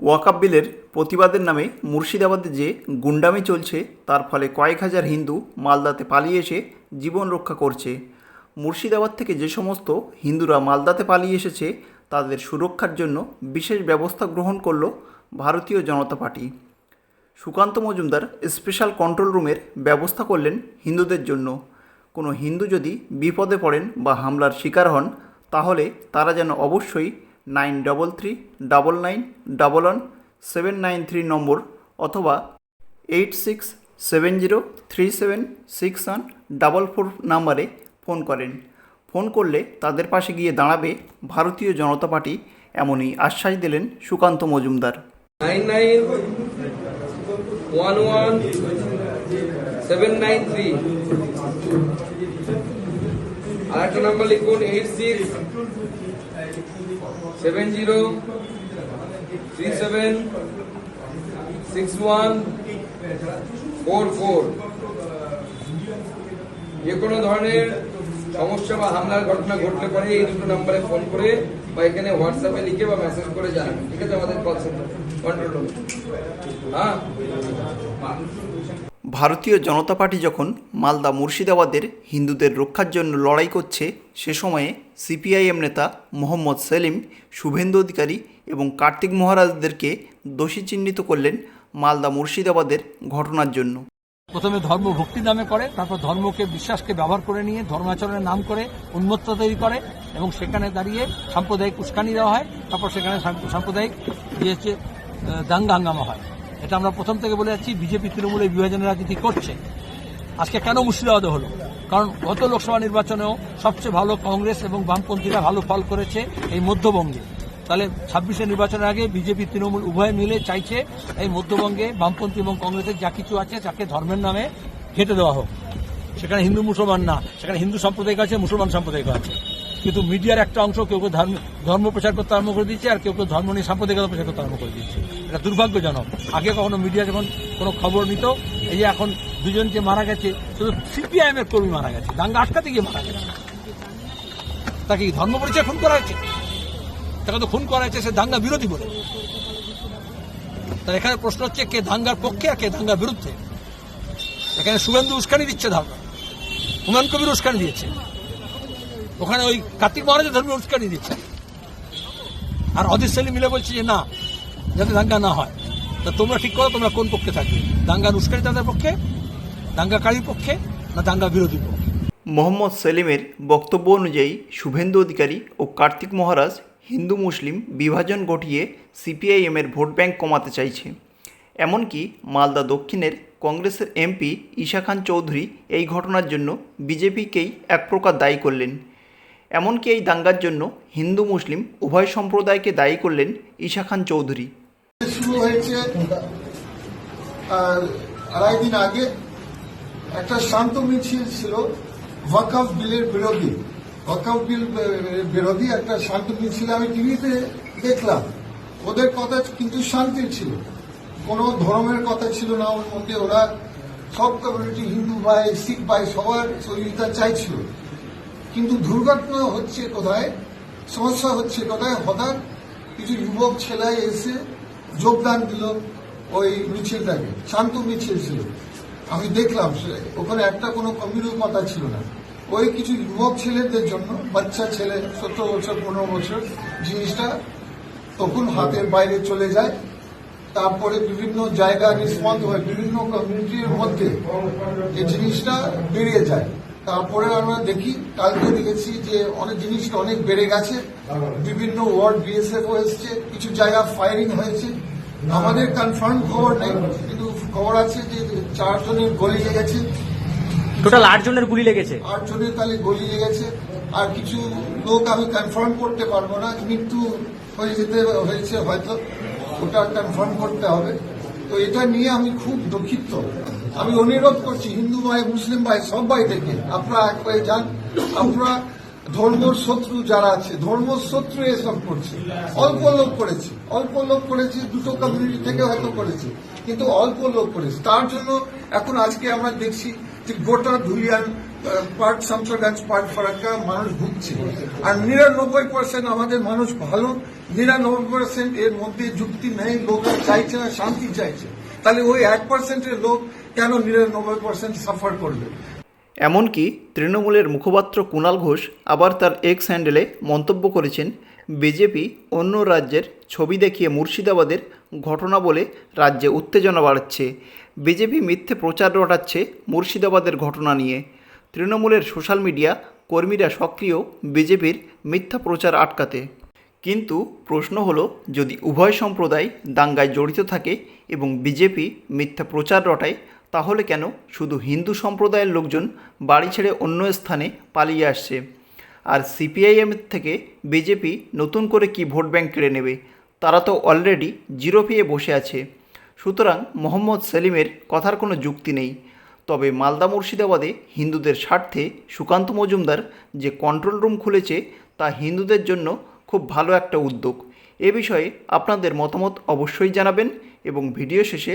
ওয়াকাব বিলের প্রতিবাদের নামে মুর্শিদাবাদে যে গুন্ডামি চলছে, তার ফলে কয়েক হাজার হিন্দু মালদাতে পালিয়ে এসে জীবন রক্ষা করছে। মুর্শিদাবাদ থেকে যে সমস্ত হিন্দুরা মালদাতে পালিয়ে এসেছে, তাদের সুরক্ষার জন্য বিশেষ ব্যবস্থা গ্রহণ করল Bharatiya Janata party. Sukanta Majumdar special control রুমের ব্যবস্থা করলেন হিন্দুদের জন্য। কোনো হিন্দু যদি বিপদে পড়েন বা হামলার শিকার হন, তাহলে তারা যেন অবশ্যই nine double three double nine double one seven nine three number অথবা eight six seven zero three seven six one double four নাম্বারে ফোন করেন। ফোন করলে তাদের পাশে গিয়ে দাঁড়াবে ভারতীয় জনতা পার্টি, এমনই আশ্বাস দিলেন Sukanta Majumdar. Nine nine one one seven nine three. Number লিখুন, eight six seven zero three seven six one four four যে কোনো ধরনের সমস্যা বা হামলার ঘটনা ঘটলে পরে, এই দুটো নাম্বারে ফোন করে বা এখানে হোয়াটসঅ্যাপে লিখে বা মেসেজ করে জানাবেন। ঠিক আছে, আমাদের কল সেন্টার কন্ট্রোল হ্যাঁ? ভারতীয় জনতা পার্টি যখন মালদা মুর্শিদাবাদের হিন্দুদের রক্ষার জন্য লড়াই করছে, সে সময়ে সিপিআইএম নেতা মোহাম্মদ সেলিম, শুভেন্দু অধিকারী এবং কার্তিক মহারাজদেরকে দোষী চিহ্নিত করলেন মালদা মুর্শিদাবাদের ঘটনার জন্য। প্রথমে ধর্ম ভক্তি নামে করে, তারপর ধর্মকে, বিশ্বাসকে ব্যবহার করে নিয়ে, ধর্মাচরণের নাম করে, উন্মত্ত তৈরি করে এবং সেখানে দাঁড়িয়ে সাম্প্রদায়িক উস্কানি দেওয়া হয়, তারপর সেখানে সাম্প্রদায়িক যে দাঙ্গা হাঙ্গামা হয়। এটা আমরা প্রথম থেকে বলে যাচ্ছি, বিজেপি তৃণমূলের বিভাজনের রাজনীতি করছে। আজকে কেন মুর্শিদাবাদে হলো? কারণ গত লোকসভা নির্বাচনেও সবচেয়ে ভালো কংগ্রেস এবং বামপন্থীরা ভালো ফল করেছে এই মধ্যবঙ্গে। তাহলে ছাব্বিশে নির্বাচনের আগে বিজেপি, তৃণমূল উভয় মিলে চাইছে এই মধ্যবঙ্গে বামপন্থী এবং কংগ্রেসের যা কিছু আছে তাকে ধর্মের নামে ঘেটে দেওয়া হোক। সেখানে হিন্দু মুসলমান না, সেখানে হিন্দু সাম্প্রদায়িক আছে, মুসলমান সাম্প্রদায়িক আছে। কিন্তু মিডিয়ার একটা অংশ কেউ কেউ ধর্ম ধর্ম প্রচার করতে আরম্ভ করে দিচ্ছে আর কেউ কেউ ধর্ম নিয়ে সাম্প্রদায়িকতা প্রচার করতে আরম্ভ করে দিচ্ছে এটা দুর্ভাগ্যজনক। আগে কখনো মিডিয়া যখন কোনো খবর নিত, এই যে এখন দুজন যে মারা গেছে, শুধু সিপিআইএম এর কর্মী মারা গেছে, দাঙ্গা আটকাতে গিয়ে মারা গেছে। তাকে ধর্ম পরিচয় খুন করা হয়েছে? তাকে তো খুন করা হয়েছে, সে দাঙ্গা বিরোধী বলে। তাহলে এখানে প্রশ্ন হচ্ছে, কে দাঙ্গার পক্ষে আর কে দাঙ্গার বিরুদ্ধে? এখানে শুভেন্দু উস্কানি দিচ্ছে ধর্ম হুমায়ুন কবির উস্কানি দিয়েছে। ওখানে ওই কার্তিক মহারাজের ধর্মে উস্কানি দিচ্ছে। আর অধীর সেলিম মিলে বলছে যে না যাতে দাঙ্গা না হয়। তা তোমরা ঠিক করো, তোমরা কোন পক্ষে থাকবে? দাঙ্গার উস্কানি তাদের পক্ষে দাঙ্গাকারীর পক্ষে, না দাঙ্গা বিরোধী পক্ষে? মোহাম্মদ সেলিমের বক্তব্য অনুযায়ী শুভেন্দু অধিকারী ও কার্তিক মহারাজ হিন্দু মুসলিম বিভাজন ঘটিয়ে সিপিআইএমের ভোট ব্যাংক কমাতে চাইছে। এমনকি মালদা দক্ষিণের কংগ্রেসের এমপি ঈশা খান চৌধুরী এই ঘটনার জন্য বিজেপিকেই এক প্রকার দায়ী করলেন। এমনকি এই দাঙ্গার জন্য হিন্দু মুসলিম উভয় সম্প্রদায়কে দায়ী করলেন ঈশা খান চৌধুরী। শুরু হয়েছে আড়াই দিন আগে একটা শান্ত মিছিল ছিল, ওয়াকফ বিলের বিরোধী। ওয়াকফ বিল বিরোধী একটা শান্ত মিছিল আমি টিভিতে দেখলাম। ওদের কথা কিন্তু শান্তির ছিল। কোনো ধর্মের কথা ছিল না, ওর মধ্যে ওরা সব কমিউনিটি হিন্দু ভাই, শিখ ভাই, সবার সহযোগিতা চাইছিল। কিন্তু দুর্ঘটনা হচ্ছে কোথায়? সমস্যা হচ্ছে কোথায়? হঠাৎ কিছু যুবক ছেলে এসে যোগদান দিল ওই মিছিলটাকে শান্ত মিছিল ছিল। আমি দেখলাম ওখানে একটা কোনো কমিউনির কথা ছিল না। ওই কিছু যুবক ছেলেদের জন্য, বাচ্চা ছেলে, সতেরো বছর, পনেরো বছর, জিনিসটা তখন হাতের বাইরে চলে যায়। তারপরে বিভিন্ন জায়গা রেসপন্স হয়, বিভিন্ন কমিউনিটির মধ্যে। এই জিনিসটা বেড়ে যায়। তারপরে আমরা দেখি কালকে দেখেছি যে অনেক জিনিসটা অনেক বেড়ে গেছে। বিভিন্ন ওয়ার্ড বিএসএফ এসছে কিছু জায়গা ফায়ারিং হয়েছে। আমাদের কনফার্ম খবর নেই কিন্তু খবর আছে যে চারজনের গলি লেগেছে। টোটাল আট জনের গুলি লেগেছে? আট জনের তাহলে গলি লেগেছে। আর কিছু লোক আমি কনফার্ম করতে পারব না মৃত্যু হয়ে যেতে হয়েছে হয়তো ওটা কনফার্ম করতে হবে। তো এটা নিয়ে আমি খুব দুঃখিত। আমি অনুরোধ করছি, হিন্দু ভাই, মুসলিম ভাই, সবাই থেকে আপনারা এক হয়ে যান আপনারা ধর্ম শত্রু যারা আছে ধর্ম শত্রু এসব করছে। অল্প লোক করেছে, অল্প লোক করেছে, দুটো কমিউনিটি থেকে হয়তো করেছে, কিন্তু অল্প লোক করেছে। তার জন্য এখন আজকে আমরা দেখছি যে গোটা ধুলিয়ান পার্ট শামসরগঞ্জ পার্ট ফারাক্কা মানুষ ভুগছে। আর নিরানব্বই পার্সেন্ট আমাদের মানুষ ভালো, নিরানব্বই পার্সেন্ট এর মধ্যে যুক্তি নেই লোকরা চাইছে না, শান্তি চাইছে। তাহলে ওই এক পার্সেন্টের লোক কেন নিরানব্বই পার্সেন্ট সাফার করবে এমনকি তৃণমূলের মুখপাত্র কুণাল ঘোষ আবার তার এক্স হ্যান্ডেলে মন্তব্য করেছেন, বিজেপি অন্য রাজ্যের ছবি দেখিয়ে মুর্শিদাবাদের ঘটনা বলে রাজ্যে উত্তেজনা বাড়াচ্ছে বিজেপি মিথ্যে প্রচার রটাচ্ছে মুর্শিদাবাদের ঘটনা নিয়ে। তৃণমূলের সোশ্যাল মিডিয়া কর্মীরা সক্রিয় বিজেপির মিথ্যা প্রচার আটকাতে। কিন্তু প্রশ্ন হলো, যদি উভয় সম্প্রদায় দাঙ্গায় জড়িত থাকে এবং বিজেপি মিথ্যা প্রচার রটায় তাহলে কেন? শুধু হিন্দু সম্প্রদায়ের লোকজন বাড়ি ছেড়ে অন্য স্থানে পালিয়ে আসছে। আর সিপিআইএম থেকে বিজেপি নতুন করে কি ভোট ব্যাংক কেড়ে নেবে? তারা তো অলরেডি জিরো পেয়ে বসে আছে। সুতরাং মোহাম্মদ সেলিমের কথার কোনো যুক্তি নেই। তবে মালদা মুর্শিদাবাদে হিন্দুদের স্বার্থে সুকান্ত মজুমদার যে কন্ট্রোল রুম খুলেছে, তা হিন্দুদের জন্য খুব ভালো একটা উদ্যোগ। এ বিষয়ে আপনাদের মতামত অবশ্যই জানাবেন এবং ভিডিও শেষে